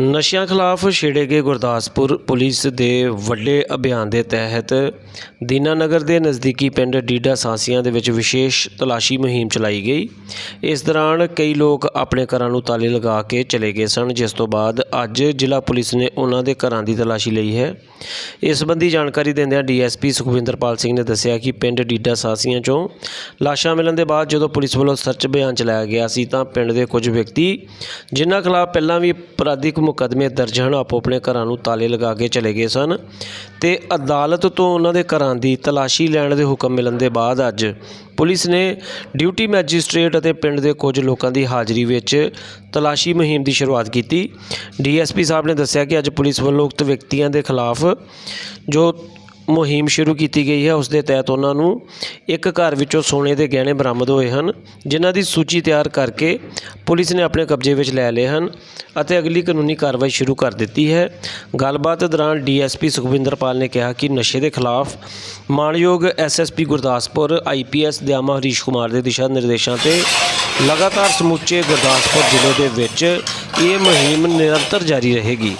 ਨਸ਼ਿਆਂ ਖਿਲਾਫ ਛੇੜੇ ਗਏ ਗੁਰਦਾਸਪੁਰ ਪੁਲਿਸ ਦੇ ਵੱਡੇ ਅਭਿਆਨ ਦੇ ਤਹਿਤ ਦੀਨਾਨਗਰ ਦੇ ਨਜ਼ਦੀਕੀ ਪਿੰਡ ਡੀਡਾ ਸਾਂਸੀਆਂ ਦੇ ਵਿੱਚ ਵਿਸ਼ੇਸ਼ ਤਲਾਸ਼ੀ ਮੁਹਿੰਮ ਚਲਾਈ ਗਈ। ਇਸ ਦੌਰਾਨ ਕਈ ਲੋਕ ਆਪਣੇ ਘਰਾਂ ਨੂੰ ਤਾਲੇ ਲਗਾ ਕੇ ਚਲੇ ਗਏ ਸਨ, ਜਿਸ ਤੋਂ ਬਾਅਦ ਅੱਜ ਜ਼ਿਲ੍ਹਾ ਪੁਲਿਸ ਨੇ ਉਹਨਾਂ ਦੇ ਘਰਾਂ ਦੀ ਤਲਾਸ਼ੀ ਲਈ ਹੈ। ਇਸ ਸੰਬੰਧੀ ਜਾਣਕਾਰੀ ਦਿੰਦਿਆਂ ਡੀਐਸਪੀ ਸੁਖਵਿੰਦਰਪਾਲ ਸਿੰਘ ਨੇ ਦੱਸਿਆ ਕਿ ਪਿੰਡ ਡੀਡਾ ਸਾਂਸੀਆਂ ਚੋਂ ਲਾਸ਼ਾਂ ਮਿਲਣ ਦੇ ਬਾਅਦ ਜਦੋਂ ਪੁਲਿਸ ਵੱਲੋਂ ਸਰਚ ਅਭਿਆਨ ਚਲਾਇਆ ਗਿਆ ਸੀ ਤਾਂ ਪਿੰਡ ਦੇ ਕੁਝ ਵਿਅਕਤੀ, ਜਿਨ੍ਹਾਂ ਖਿਲਾਫ ਪਹਿਲਾਂ ਵੀ ਅਪਰਾਧਿਕ ਮੁਕੱਦਮੇ ਦਰਜ ਹਨ ਆਪੋ ਆਪਣੇ ਘਰਾਂ ਨੂੰ ਤਾਲੇ ਲਗਾ ਕੇ ਚਲੇ ਗਏ ਸਨ ਤੇ ਅਦਾਲਤ ਤੋਂ ਉਹਨਾਂ ਦੇ ਘਰਾਂ ਦੀ ਤਲਾਸ਼ੀ ਲੈਣ ਦੇ ਹੁਕਮ ਮਿਲਣ ਦੇ ਬਾਅਦ ਅੱਜ ਪੁਲਿਸ ਨੇ ਡਿਊਟੀ ਮੈਜਿਸਟ੍ਰੇਟ ਅਤੇ ਪਿੰਡ ਦੇ ਕੁਝ ਲੋਕਾਂ ਦੀ ਹਾਜ਼ਰੀ ਵਿੱਚ ਤਲਾਸ਼ੀ ਮੁਹਿੰਮ ਦੀ ਸ਼ੁਰੂਆਤ ਕੀਤੀ। ਡੀਐਸਪੀ ਸਾਹਿਬ ਨੇ ਦੱਸਿਆ ਕਿ ਅੱਜ ਪੁਲਿਸ ਵੱਲੋਂ ਉਕਤ ਵਿਅਕਤੀਆਂ ਦੇ ਖਿਲਾਫ ਜੋ ਮੁਹਿੰਮ ਸ਼ੁਰੂ ਕੀਤੀ ਗਈ ਹੈ। ਉਸ ਦੇ ਤਹਿਤ ਉਹਨਾਂ ਨੂੰ ਇੱਕ ਘਰ ਵਿੱਚੋਂ ਸੋਨੇ ਦੇ ਗਹਿਣੇ ਬਰਾਮਦ ਹੋਏ ਹਨ, ਜਿਨ੍ਹਾਂ ਦੀ ਸੂਚੀ ਤਿਆਰ ਕਰਕੇ ਪੁਲਿਸ ਨੇ ਆਪਣੇ ਕਬਜ਼ੇ ਵਿੱਚ ਲੈ ਲਏ ਹਨ ਅਤੇ ਅਗਲੀ ਕਾਨੂੰਨੀ ਕਾਰਵਾਈ ਸ਼ੁਰੂ ਕਰ ਦਿੱਤੀ ਹੈ। ਗੱਲਬਾਤ ਦੌਰਾਨ ਡੀਐਸਪੀ ਸੁਖਵਿੰਦਰਪਾਲ ਨੇ ਕਿਹਾ ਕਿ ਨਸ਼ੇ ਦੇ ਖਿਲਾਫ ਮਾਣਯੋਗ ਐਸਐਸਪੀ ਗੁਰਦਾਸਪੁਰ ਆਈਪੀਐਸ ਦਿਆਮਾ ਹਰੀਸ਼ ਕੁਮਾਰ ਦੇ ਦਿਸ਼ਾ ਨਿਰਦੇਸ਼ਾਂ ਤੇ ਲਗਾਤਾਰ ਸਮੁੱਚੇ ਗੁਰਦਾਸਪੁਰ ਜ਼ਿਲ੍ਹੇ ਦੇ ਵਿੱਚ ਇਹ ਮੁਹਿੰਮ ਨਿਰੰਤਰ ਜਾਰੀ ਰਹੇਗੀ।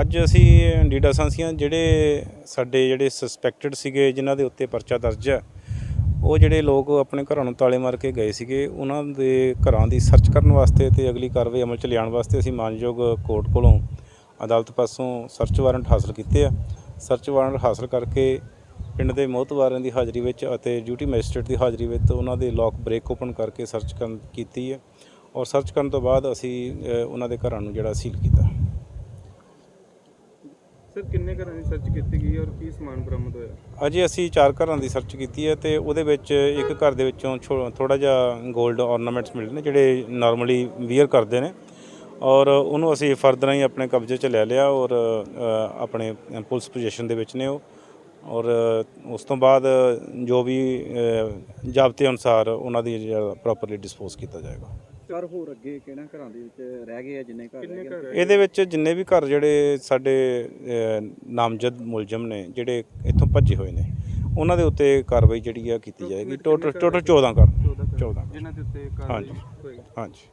ਅੱਜ ਅਸੀਂ ਡੀਡਾ ਸੰਸੀਆਂ ਜਿਹੜੇ ਸਾਡੇ ਜਿਹੜੇ ਸਸਪੈਕਟਡ ਸੀਗੇ, ਜਿਨ੍ਹਾਂ ਦੇ ਉੱਤੇ ਪਰਚਾ ਦਰਜ ਹੈ, ਉਹ ਜਿਹੜੇ ਲੋਕ ਆਪਣੇ ਘਰਾਂ ਨੂੰ ਤਾਲੇ ਮਾਰ ਕੇ ਗਏ ਸੀਗੇ, ਉਹਨਾਂ ਦੇ ਘਰਾਂ ਦੀ ਸਰਚ ਕਰਨ ਵਾਸਤੇ ਤੇ ਅਗਲੀ ਕਾਰਵਾਈ ਅਮਲ ਚ ਲਿਆਉਣ ਵਾਸਤੇ ਅਸੀਂ ਮਾਨਯੋਗ ਕੋਰਟ ਕੋਲੋਂ ਅਦਾਲਤ ਪਾਸੋਂ ਸਰਚ ਵਾਰੰਟ ਹਾਸਲ ਕੀਤੇ ਆ। ਸਰਚ ਵਾਰੰਟ ਹਾਸਲ ਕਰਕੇ ਪਿੰਡ ਦੇ ਮੋਹਤਵਾਰਾਂ ਦੀ ਹਾਜ਼ਰੀ ਵਿੱਚ ਅਤੇ ਡਿਊਟੀ ਮੈਜਿਸਟਰੇਟ ਦੀ ਹਾਜ਼ਰੀ ਵਿੱਚ ਉਹਨਾਂ ਦੇ ਲੋਕ ਬ੍ਰੇਕ ਓਪਨ ਕਰਕੇ ਸਰਚ ਕਰਨ ਕੀਤੀ ਹੈ। ਔਰ ਸਰਚ ਕਰਨ ਤੋਂ ਬਾਅਦ ਅਸੀਂ ਉਹਨਾਂ ਦੇ ਘਰਾਂ ਨੂੰ ਜਿਹੜਾ ਸੀਲ ਕੀਤਾ। ਸਰ, ਕਿੰਨੇ ਘਰਾਂ ਦੀ ਸਰਚ ਕੀਤੀ ਗਈ ਔਰ ਕੀ ਸਮਾਨ ਬਰਾਮਦ ਹੋਇਆ? ਅਜੇ ਅਸੀਂ ਚਾਰ ਘਰਾਂ ਦੀ ਸਰਚ ਕੀਤੀ ਹੈ ਤੇ ਉਹਦੇ ਵਿੱਚ ਇੱਕ ਘਰ ਦੇ ਵਿੱਚੋਂ ਥੋੜਾ ਜਿਹਾ 골ਡ ornaments ਮਿਲੇ ਨੇ, ਜਿਹੜੇ ਨਾਰਮਲੀ ਵੀਅਰ ਕਰਦੇ ਨੇ ਔਰ ਉਹਨੂੰ ਅਸੀਂ ਫਰਦਰ ਹੀ ਆਪਣੇ ਕਬਜ਼ੇ 'ਚ ਲੈ ਲਿਆ ਔਰ ਆਪਣੇ ਪੁਲਿਸ ਪੋਜੀਸ਼ਨ ਦੇ ਵਿੱਚ ਨੇ ਉਹ ਔਰ ਉਸ ਤੋਂ ਬਾਅਦ ਜੋ ਵੀ ਜ਼ਾਬਤੇ ਅਨੁਸਾਰ ਉਹਨਾਂ ਦੀ ਪ੍ਰੋਪਰਲੀ ਡਿਸਪੋਜ਼ ਕੀਤਾ ਜਾਏਗਾ। ਚਾਰ ਹੋਰ ਅੱਗੇ ਕਿਹਨਾਂ ਘਰਾਂ ਦੇ ਵਿੱਚ ਰਹਿ ਗਏ ਆ ਜਿੰਨੇ ਘਰ ਰਹਿ ਗਏ ਇਹਦੇ ਵਿੱਚ ਜਿੰਨੇ ਵੀ ਘਰ ਜਿਹੜੇ ਸਾਡੇ ਨਾਮਜ਼ਦ ਮੁਲਜ਼ਮ ਨੇ ਜਿਹੜੇ ਇੱਥੋਂ ਭੱਜੇ ਹੋਏ ਨੇ ਉਹਨਾਂ ਦੇ ਉੱਤੇ ਕਾਰਵਾਈ ਜਿਹੜੀ ਆ ਕੀਤੀ ਜਾਏਗੀ। ਟੋਟਲ ਟੋਟਲ 14 ਘਰ। 14 ਘਰ। ਜਿਨ੍ਹਾਂ ਦੇ ਉੱਤੇ ਕਾਰਵਾਈ ਹਾਂਜੀ। ਹੋਏਗੀ ਹਾਂਜੀ।